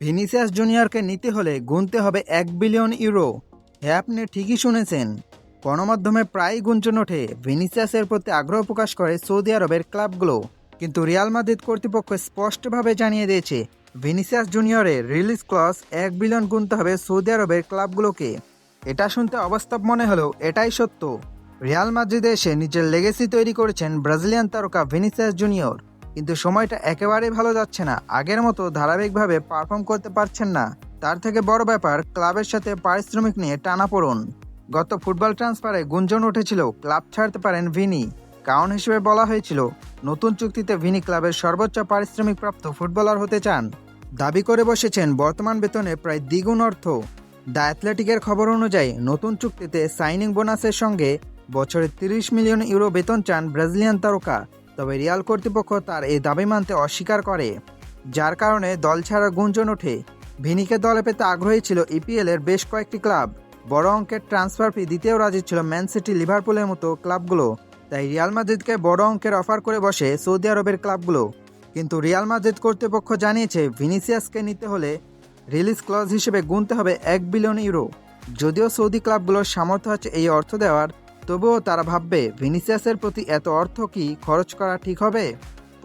Vinicius জুনিয়রকে নিতে হলে গুনতে হবে এক বিলিয়ন ইউরো। হ্যাঁ আপনি ঠিকই শুনেছেন। গণমাধ্যমে প্রায়ই গুঞ্জন ওঠে ভিনিসিয়াসের প্রতি আগ্রহ প্রকাশ করে সৌদি আরবের ক্লাবগুলো। কিন্তু রিয়াল মাদ্রিদ কর্তৃপক্ষ স্পষ্টভাবে জানিয়ে দিয়েছে, ভিনিসিয়াস জুনিয়রের রিলিজ ক্লস এক বিলিয়ন গুনতে হবে সৌদি আরবের ক্লাবগুলোকে। এটা শুনতে অবাস্তব মনে হলেও এটাই সত্য। রিয়াল মাদ্রিদে এসে নিজের লেগেসি তৈরি করেছেন ব্রাজিলিয়ান তারকা ভিনিসিয়াস জুনিয়র। কিন্তু সময়টা একেবারেই ভালো যাচ্ছে না। আগের মতো ধারাবাহিকভাবে পারফর্ম করতে পারছেন না। তার থেকে বড় ব্যাপার, ক্লাবের সাথে পারিশ্রমিক নিয়ে টানা পড়ুন। গত ফুটবল ট্রান্সফারে গুঞ্জন উঠেছিল, ক্লাব ছাড়তে পারেন ভিনি। কারণ হিসেবে বলা হয়েছিল, নতুন চুক্তিতে ভিনি ক্লাবের সর্বোচ্চ পারিশ্রমিক প্রাপ্ত ফুটবলার হতে চান। দাবি করে বসেছেন বর্তমান বেতনে প্রায় দ্বিগুণ অর্থ। দ্য অ্যাথলেটিকের খবর অনুযায়ী, নতুন চুক্তিতে সাইনিং বোনাসের সঙ্গে বছরে তিরিশ মিলিয়ন ইউরো বেতন চান ব্রাজিলিয়ান তারকা। তবে রিয়াল কর্তৃপক্ষ তার এই দাবি মানতে অস্বীকার করে, যার কারণে দল ছাড়া গুঞ্জন ওঠে। ভিনিকে দলে পেতে আগ্রহী ছিল ইপিএল এর বেশ কয়েকটি ক্লাব, বড় অঙ্কের ট্রান্সফার ফি দিতেও রাজি ছিল ম্যান সিটি, লিভারপুলের মতো ক্লাবগুলো। তাই রিয়াল মাদ্রিদকে বড় অঙ্কের অফার করে বসে সৌদি আরবের ক্লাবগুলো। কিন্তু রিয়াল মাদ্রিদ কর্তৃপক্ষ জানিয়েছে, ভিনিসিয়াসকে নিতে হলে রিলিজ ক্লজ হিসেবে গুনতে হবে এক বিলিয়ন ইউরো। যদিও সৌদি ক্লাবগুলোর সামর্থ্য আছে এই অর্থ দেওয়ার তবুও তারা ভাববে, ভিনিসিয়াসের প্রতি এত অর্থ কি খরচ করা ঠিক হবে?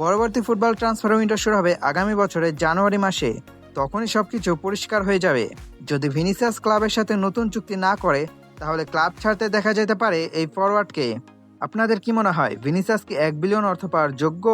পরবর্তী ফুটবল ট্রান্সফার উইন্ডো শুরু হবে আগামী বছরের জানুয়ারি মাসে। তখনই সব কিছু পরিষ্কার হয়ে যাবে। যদি ভিনিসিয়াস ক্লাবের সাথে নতুন চুক্তি না করে, তাহলে ক্লাব ছাড়তে দেখা যেতে পারে এই ফরওয়ার্ডকে আপনাদের কি মনে হয়, ভিনিসিয়াস কি এক বিলিয়ন অর্থ পাওয়ার যোগ্য?